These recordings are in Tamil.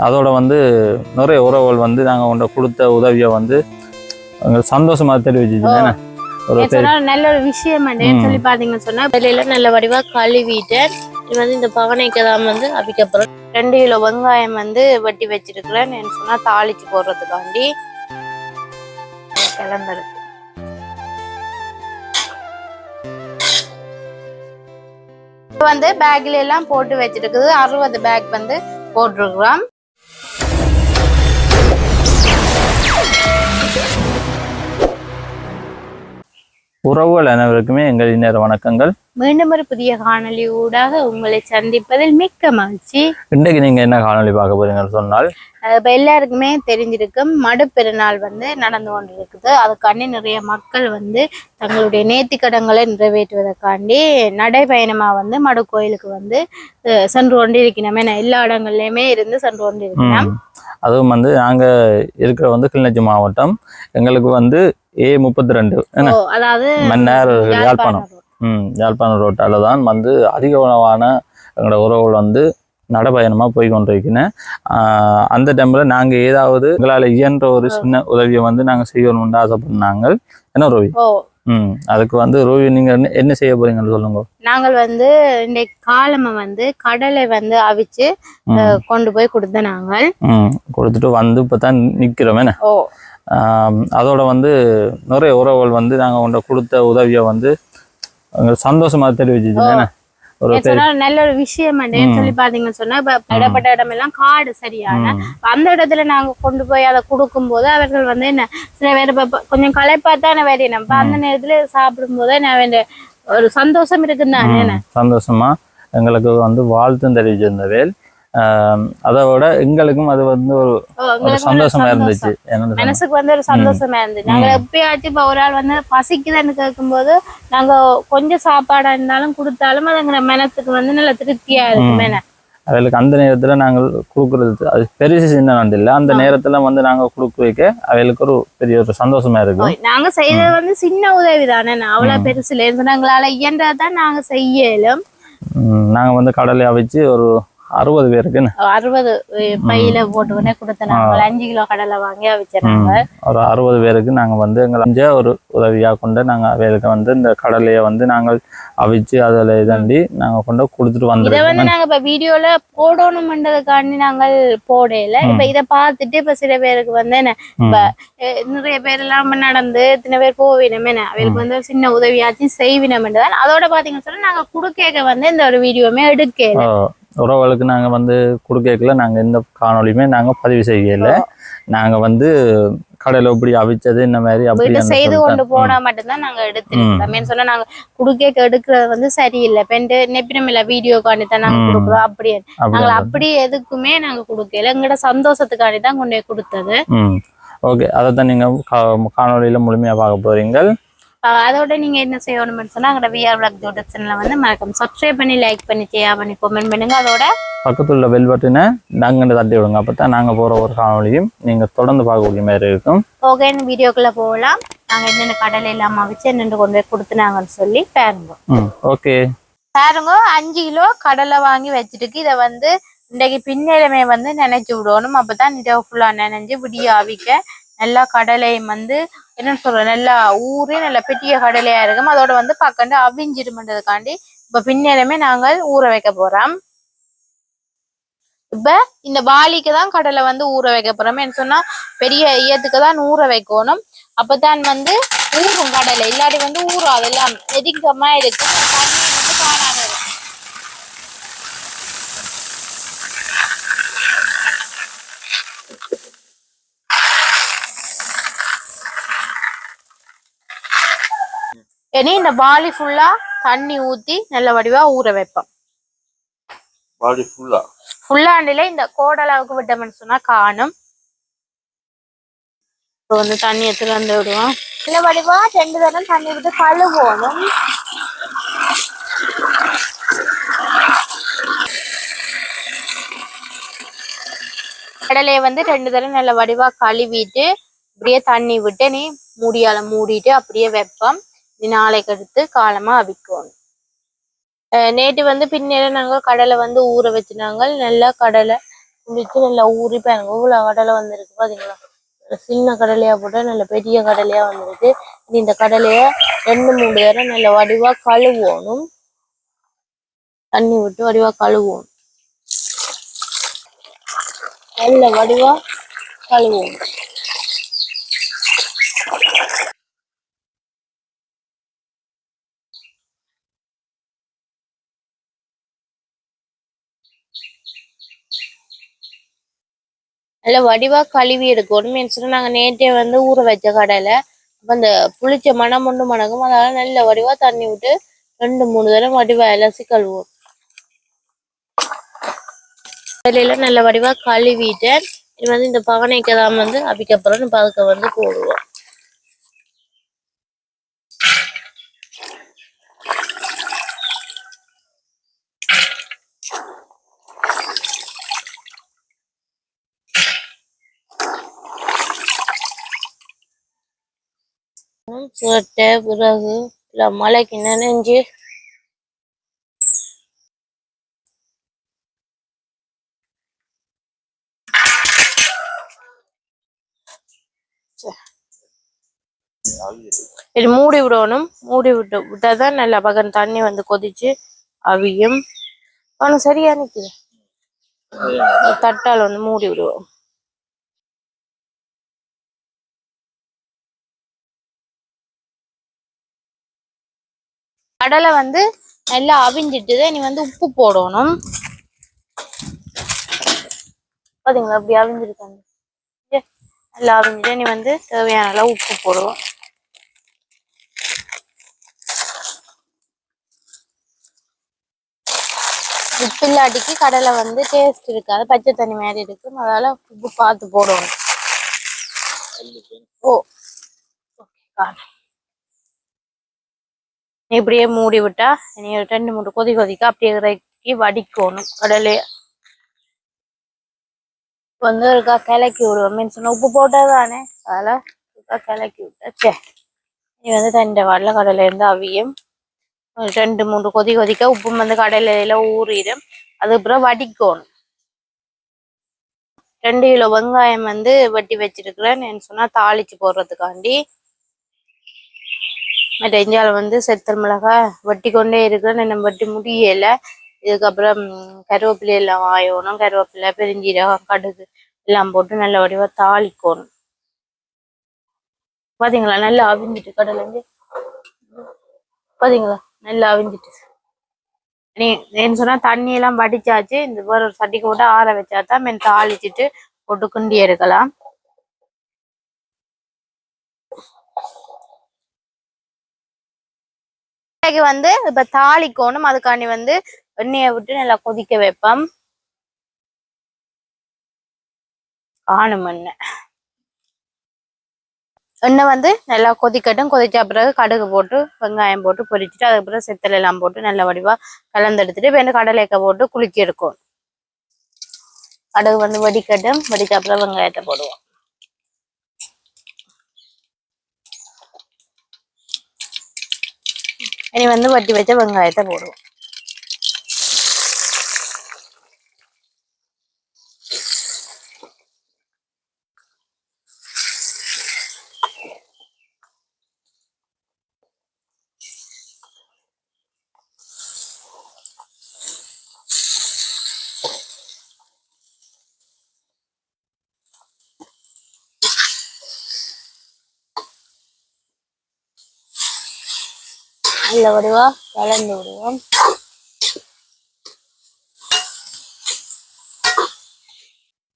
அதோட வந்து நிறைய உறவுகள் வந்து நாங்கள் உண்ட கொடுத்த உதவியை வந்து எங்களுக்கு சந்தோஷமா தெரிவிச்சுச்சுன்னா ஒரு நல்ல ஒரு விஷயம். சொல்லி பாத்தீங்கன்னு சொன்னா வெளியில நல்ல வடிவா கழுவிட்டு இது வந்து இந்த பவனைக்கு தான் வந்து அவிக்கப்புறம் ரெண்டு கிலோ வெங்காயம் வந்து வெட்டி வச்சிருக்கிறேன் என்ன சொன்னா தாளிச்சு போடுறதுக்காண்டி கிளம்பிருக்கு வந்து பேக்ல எல்லாம் போட்டு வச்சிருக்குது. அறுபது பேக் வந்து போட்டிருக்கிறோம். உறவுகள் அனைவருக்குமே எங்கள் இந்நேர வணக்கங்கள். மீண்டும் ஒரு புதிய காணொளி ஊடாக உங்களை சந்திப்பதில் மிக்க மகிழ்ச்சி. இன்றைக்கு நீங்க என்ன காணொளி பார்க்க போறீங்கன்னு சொன்னால் இப்ப எல்லாருக்குமே தெரிஞ்சிருக்கும் மடு பெருநாள் வந்து நடந்து கொண்டிருக்குது. அதுக்காண்டி நிறைய மக்கள் வந்து தங்களுடைய நேர்த்திக்கடன்களை நிறைவேற்றுவதற்காண்டி நடைபயணமா வந்து மடு கோயிலுக்கு வந்து சென்று கொண்டிருக்கணும் ஏன்னா எல்லா இடங்கள்லயுமே இருந்து சென்று கொண்டிருக்கணும் அதுவும் வந்து நாங்க இருக்கிற வந்து கிளிநொச்சி மாவட்டம். எங்களுக்கு வந்து ஏ முப்பத்தி ரெண்டு மன்னார் யாழ்ப்பாணம். ம் யாழ்ப்பாணம் ரோட்டால தான் வந்து அதிக அளவான எங்களோட உறவுகள் வந்து நடைபயணமாக போய் கொண்டிருக்கிறேன் ஆஹ் அந்த டைமில் நாங்கள் ஏதாவது எங்களால் இயன்ற ஒரு சின்ன உதவியை வந்து நாங்கள் செய்யணும்னு ஆசைப்பட்டாங்க என்ன ரோவி ஓ ம் அதுக்கு வந்து ரோவி நீங்கள் என்ன செய்ய போறீங்கன்னு சொல்லுங்க. நாங்கள் வந்து இந்த காலமை வந்து கடலை வந்து அவிச்சு கொண்டு போய் கொடுத்த நாங்கள். கொடுத்துட்டு வந்து இப்போ தான் நிற்கிறோம் என்ன அதோட வந்து நிறைய உறவுகள் வந்து நாங்கள் உண்ட கொடுத்த உதவியை வந்து சந்தோஷமா தெரிவிச்சுச்சு நல்ல ஒரு விஷயம் சொல்லி பாத்தீங்கன்னு சொன்னா இடப்பட்ட இடமெல்லாம் காடு சரியான. அந்த இடத்துல நாங்க கொண்டு போய் அதை கொடுக்கும்போது அவர்கள் வந்து என்ன சில பேர் கொஞ்சம் களைப்பாத்தான வேலையை நம்ம அந்த நேரத்துல சாப்பிடும் போது நான் ஒரு சந்தோஷம் இருக்குன்னு சந்தோஷமா எங்களுக்கு வந்து வாழ்த்தும் தெரிவிச்சிருந்த வேல் அதை விட எங்களுக்கும் அது வந்து ஒரு சந்தோஷமா. இருந்துச்சு. மனசுக்கு வந்து ஒரு சந்தோஷமா இருந்துச்சு. நாங்க எப்பயாச்சும் இப்ப ஒரு ஆள் வந்து பசிக்குதுன்னு கேட்கும்போது நாங்க கொஞ்சம் சாப்பாடா இருந்தாலும் கொடுத்தாலும் அது எங்க மனசுக்கு வந்து நல்ல திருப்தியா இருக்கும். என்ன? அவளுக்கு அந்த நேரத்துல நாங்கள் கொடுக்கறது அது பெருசு சின்ன நண்டு இல்லை. அந்த நேரத்துல வந்து நாங்க கொடுக்க வைக்க அவளுக்கு ஒரு பெரிய ஒரு சந்தோஷமா இருக்கும். நாங்க செய்யறது வந்து சின்ன உதவி தானே. அவ்வளவு பெருசுல இருந்து எங்களால இயன்றதான் நாங்க செய்யலும். நாங்க வந்து கடலை அவிச்சு ஒரு அறுபது பேருக்கு அறுபது பையில போட்டுக்கிட்டே கொடுத்த நாங்க அஞ்சு கிலோ கடலை வாங்கி வச்சிருந்தாங்க ஒரு அறுபது பேருக்கு நாங்க வந்து எங்களை ஒரு உதவியா கொண்டு நாங்க அவளுக்கு வந்து இந்த கடலையை வந்து நாங்கள் அவிச்சு அதுல இதண்டி நாங்க கொண்டு கொடுத்துட்டு இத வந்துருக்கோம். வந்து நாங்க இப்ப வீடியோல போடணும்ன்றதுக்காண்டி நாங்கள் போடல. இப்ப இத பார்த்துட்டு இப்ப சில பேருக்கு வந்து என்ன இப்ப நிறைய பேர் எல்லாம் நடந்து இத்தனை பேர் போவினம் என்ன அவங்களுக்கு வந்து ஒரு சின்ன உதவியாச்சும் செய்வினம் தான் அதோட பாத்தீங்கன்னு சொன்னா நாங்க குடுக்கேக்க வந்து இந்த ஒரு வீடியோமே எடுக்கல. உறவுகளுக்கு நாங்க வந்து கொடுக்கல நாங்க எந்த காணொளியுமே நாங்க பதிவு செய்யல. நாங்க வந்து கடையில இப்படி அவிச்சது இந்த மாதிரி அப்படி செய்து கொண்டு போனா மட்டும்தான் நாங்க எடுத்துருக்கோம் சொன்னா நாங்க குடுக்கேக்க எடுக்கிறது வந்து சரியில்லை. பெண்டு நெப்பினம் இல்ல வீடியோக்காண்டி தான் நாங்க. கொடுக்குறோம். அப்படியே அப்படி நாங்க அப்படி எதுக்குமே நாங்க கொடுக்கல. எங்கட சந்தோஷத்துக்காண்டி தான் கொண்டு போய் கொடுத்தது. ஓகே. அதை தான் நீங்கள் காணொலியில் முழுமையாக பார்க்க போறீங்க அதோட நீங்க என்ன செய்யணும்னு சொன்னா எங்கட விஆர் பிளாக் ஜோட சேனலை வந்து மறக்காம சப்ஸ்கிரைப் பண்ணி லைக் பண்ணி ஷேர் பண்ணி கமெண்ட் பண்ணுங்க. அதோட பக்கத்துல உள்ள பெல் பட்டனை நாங்கள் தட்டி விடுங்க. அப்போ தான் நாங்கள் போகிற ஒரு காணொலியும் நீங்கள் தொடர்ந்து பார்க்கக்கூடிய மாதிரி இருக்கும். ஓகே வீடியோக்குள்ள போகலாம். நாங்க என்னென்ன கடலை இல்லாம வச்சு என்னென்ன கொண்டு போய் கொடுத்துனாங்கன்னு சொல்லி பாருங்க. ம் ஓகே பாருங்க அஞ்சு கிலோ கடலை வாங்கி வச்சிருக்கு. இதை வந்து இன்றைக்கு பின்னேலமே வந்து நினைச்சு விடணும். அப்பதான் நிறவு ஃபுல்லா நினைஞ்சு விடிய அவிக்க நல்லா கடலையும் வந்து என்ன சொல்ற நல்லா ஊறி நல்ல பெரிய கடலையா இருக்கும். அதோட வந்து பக்கண்டு அவிஞ்சிருமன்றதுக்காண்டி இப்ப பின்னேலமே நாங்கள் ஊற வைக்க போறோம். இப்ப இந்த வாளிக்கு தான் கடலை வந்து ஊற வைக்க போறோம். என்ன சொன்னா பெரிய ஈயத்துக்கு தான் ஊற வைக்கணும். அப்பதான் வந்து ஊறும் கடலை. இல்லாட்டி வந்து ஊறும் அதெல்லாம் எதிக்கமா இருக்கு தண்ணி வந்து காணாம இருக்கும் இனி இந்த பாலி ஃபுல்லா தண்ணி ஊத்தி நல்ல வடிவா ஊற வைப்போம். பாடி ஃபுல்லா ஃபுல்லாண்டில இந்த கோடளவுக்கு விட்டோம்னு சொன்னா காணும். இப்போ வந்து தண்ணி எடுத்துட்டு வந்து விடுவோம். நல்ல வடிவா ரெண்டு தரம் தண்ணி விட்டு கழுவோணும். கடலையை வந்து ரெண்டு தரம் நல்ல வடிவா கழுவிட்டு அப்படியே தண்ணி விட்டு நீ மூடியால மூடிட்டு அப்படியே வைப்போம். நாளைக்கு எடுத்து காலமா அவிக்கணும் அஹ் நேற்று வந்து பின்னேற நாங்கள் கடலை வந்து ஊற வச்சுனாங்க நல்லா கடலை குளிச்சு நல்லா ஊறி பாருங்க. இவ்வளோ கடலை வந்திருக்கு பார்த்தீங்களா சின்ன கடலையா போட்டால் நல்ல பெரிய கடலையா வந்திருக்கு. இனி இந்த கடலைய ரெண்டு மூணு தடவை நல்ல வடிவா கழுவணும். தண்ணி விட்டு வடிவா கழுவோம் நல்ல வடிவா கழுவோம் அதில் வடிவா கழுவி எடுக்கணும் மீன்ஸ் நாங்க நேற்றே வந்து ஊற வச்ச கடலை அப்போ அந்த புளிச்ச மணம் ஒன்று மணக்கும் அதனால நல்ல வடிவா தண்ணி விட்டு ரெண்டு மூணு தடவை வடிவா அலசி கழுவோம் கடலையில நல்ல வடிவா கழுவிட்டேன் இது வந்து இந்த பானைக்கு தான் வந்து அபிக்கப்புறம் பதுக்க வந்து போடுவோம். சுரட்டை பிறகு இல்லை மழைக்கு நனைஞ்சு இது மூடி விடணும். மூடி விட்டு விட்டாதான் நல்லா பக்கம் தண்ணி வந்து கொதிச்சு அவியும். ஆனால் சரியா நிக்குது. ஒரு தட்டால் வந்து மூடி விடுவோம். கடலை வந்து நல்லா அவிஞ்சிட்டுது நீ வந்து உப்பு போடணும். பாத்தீங்களா? அப்படி அவிஞ்சிருக்காங்க நல்லா அவிஞ்சிட்டு நீ வந்து தேவையான அளவு உப்பு போடுவோம் உப்பு இல்லாட்டிக்கு கடலை வந்து டேஸ்ட் இருக்காது. பச்சை தண்ணி மாதிரி இருக்கும். அதனால உப்பு பார்த்து போடணும். ஓ ஓகே இப்படியே மூடி விட்டா இனி ஒரு ரெண்டு மூணு கொதி கொதிக்க அப்படியே இறக்கி வடிக்கணும் கடலைய வந்து இருக்கா கிளக்கி விடுவோம். மீன்ஸ் உப்பு போட்டதானே அதனால இருக்கா கிளக்கி விட்டா சே நீ வந்து தண்டை வாடல கடலை இருந்து அவியும். ஒரு ரெண்டு மூணு கொதி கொதிக்க உப்பும் வந்து கடலையில ஊறிடும். அதுக்கப்புறம் வடிக்கணும். ரெண்டு கிலோ வெங்காயம் வந்து வெட்டி வச்சிருக்கிறேன். சொன்னா தாளிச்சு போடுறதுக்காண்டி மற்ற வந்து செத்தல் மிளகாய் வெட்டி கொண்டே இருக்கிறேன் நம்ம வெட்டி முடியலை. இதுக்கப்புறம் கருவேப்பிலை எல்லாம் வாயணும். கருவேப்பிலை பெருஞ்சீரகம் கடுகு எல்லாம் போட்டு நல்ல வடிவாக தாளிக்கணும். பார்த்தீங்களா நல்லா அவிஞ்சிட்டு கடலைங்க. பார்த்தீங்களா நல்லா அவிஞ்சிட்டு. நீ என்ன சொன்னா தண்ணி எல்லாம் வடிச்சாச்சு. இந்த வேற ஒரு சட்டிக்கு போட்டு ஆற வச்சாதான் மென் தாளிச்சிட்டு போட்டு குண்டி எடுக்கலாம் இன்னைக்கு வந்து இப்ப தாளிக்கணும். அதுக்காண்டி வந்து எண்ணெயை விட்டு நல்லா கொதிக்க வைப்போம். காணும் எண்ணெய். எண்ணெய் வந்து நல்லா கொதிக்கட்டும். கொதிச்ச பிறகு கடுகு போட்டு வெங்காயம் போட்டு பொரிச்சிட்டு அதுக்கப்புறம் செத்தல் எல்லாம் போட்டு நல்ல வடிவா கலந்தெடுத்துட்டு வேணும் கடலைக்க போட்டு குலுக்கி எடுக்கும் கடுகு வந்து வெடிக்கட்டும். வெடிச்ச அப்புறம் வெங்காயத்தை போடுவோம். இனி வந்து வட்டி வச்ச வெங்காயத்தை போடுவோம் நல்ல வடிவா கலந்து விடுவோம்.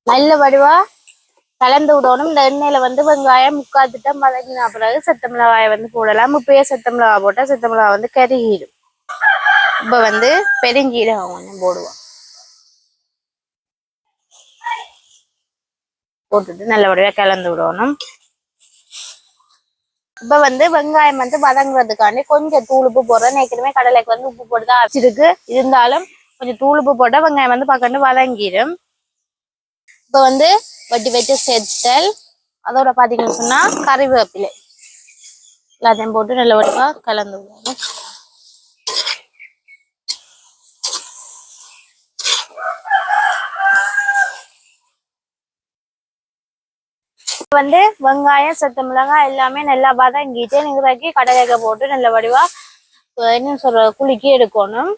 நல்ல வடிவா கலந்து விடணும். இந்த எண்ணெயில வந்து வெங்காயம் முக்காத்துட்டம் மதங்கினா பிறகு செத்த மிளகாயை வந்து போடலாம். இப்பயே செத்த மிளகாய் போட்டா செத்த மிளகாய் வந்து கருகிடும். இப்ப வந்து பெருஞ்சீரகம் கொஞ்சம் போடுவோம். போட்டுட்டு நல்ல கலந்து விடணும். இப்ப வந்து வெங்காயம் வந்து வதங்குறதுக்காண்டி கொஞ்சம் தூளுப்பு போடுறேன். ஏற்கனவே கடலைக்கு வந்து உப்பு போட்டு தான் அரைச்சிருக்கு. இருந்தாலும் கொஞ்சம் தூளுப்பு உப்பு போட்டா வெங்காயம் வந்து பக்கண்டு வதங்கிடும். இப்ப வந்து வட்டி வச்சு செத்தல். அதோட பாத்தீங்கன்னு சொன்னா கறிவேப்பிலை. எல்லாத்தையும் போட்டு நல்ல வடிவா கலந்து விடுவாங்க வந்து வெங்காயம் சத்து மிளகாய் எல்லாமே நல்லா வதங்கிட்டு நிறக்கி கடலைக்க போட்டு நல்ல வடிவா என்ன சொல்ற குலுக்கி எடுக்கணும்.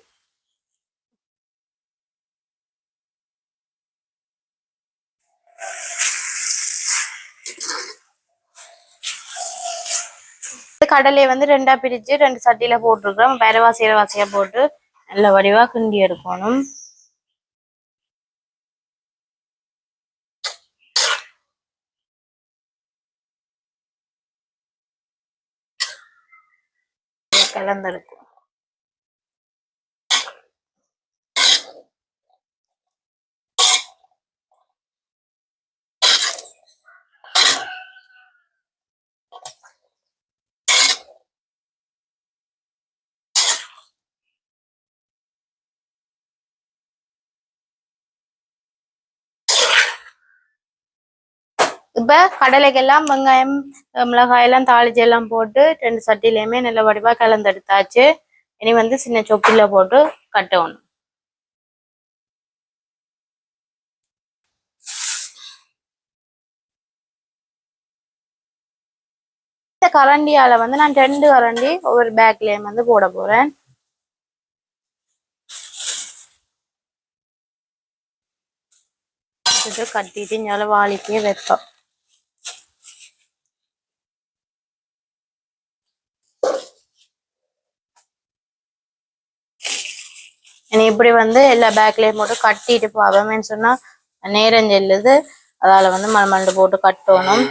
கடலையை வந்து ரெண்டா பிரிச்சு ரெண்டு சட்டியில போட்டிருக்கிறோம். பேரவாசி வாசியா போட்டு நல்ல வடிவா கிண்டி எடுக்கணும். கலந்தெடுக்கும் இப்ப கடலைக்கெல்லாம் வெங்காயம் மிளகாயெல்லாம் மிளகாய் எல்லாம் எல்லாம் போட்டு ரெண்டு சட்டிலையுமே நல்ல வடிவாக கலந்தெடுத்தாச்சு. இனி வந்து சின்ன சொப்பில் போட்டு கட்டணும் இந்த கரண்டியால வந்து நான் ரெண்டு கரண்டி ஒவ்வொரு பேக்லயும் வந்து போட போறேன். இது கட்டிட்டு இங்கால வாளிக்கே வைப்போம். இனி இப்படி வந்து எல்லா பேக்லயும் போட்டு கட்டிட்டு போவேன்னு சொன்னா நேரம் செல்லுது. அதால வந்து மண் போட்டு கட்டணும்.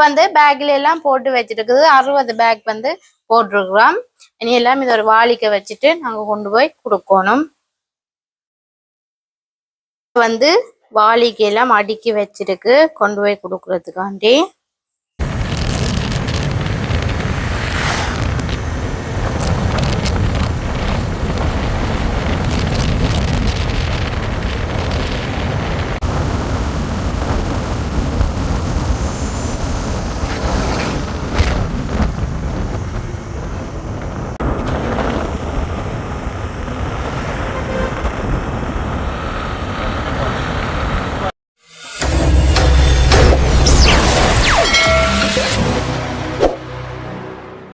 வந்து பேக்ல எல்லாம் போட்டு வச்சிருக்குது. அறுபது பேக் வந்து போட்டிருக்கிறோம். இனி எல்லாம் இதை ஒரு வாளிக்க வச்சுட்டு நாங்க கொண்டு போய் கொடுக்கணும். வந்து வாளிக்கெல்லாம் அடுக்கி வச்சிருக்கு. கொண்டு போய் கொடுக்கறதுக்காண்டி.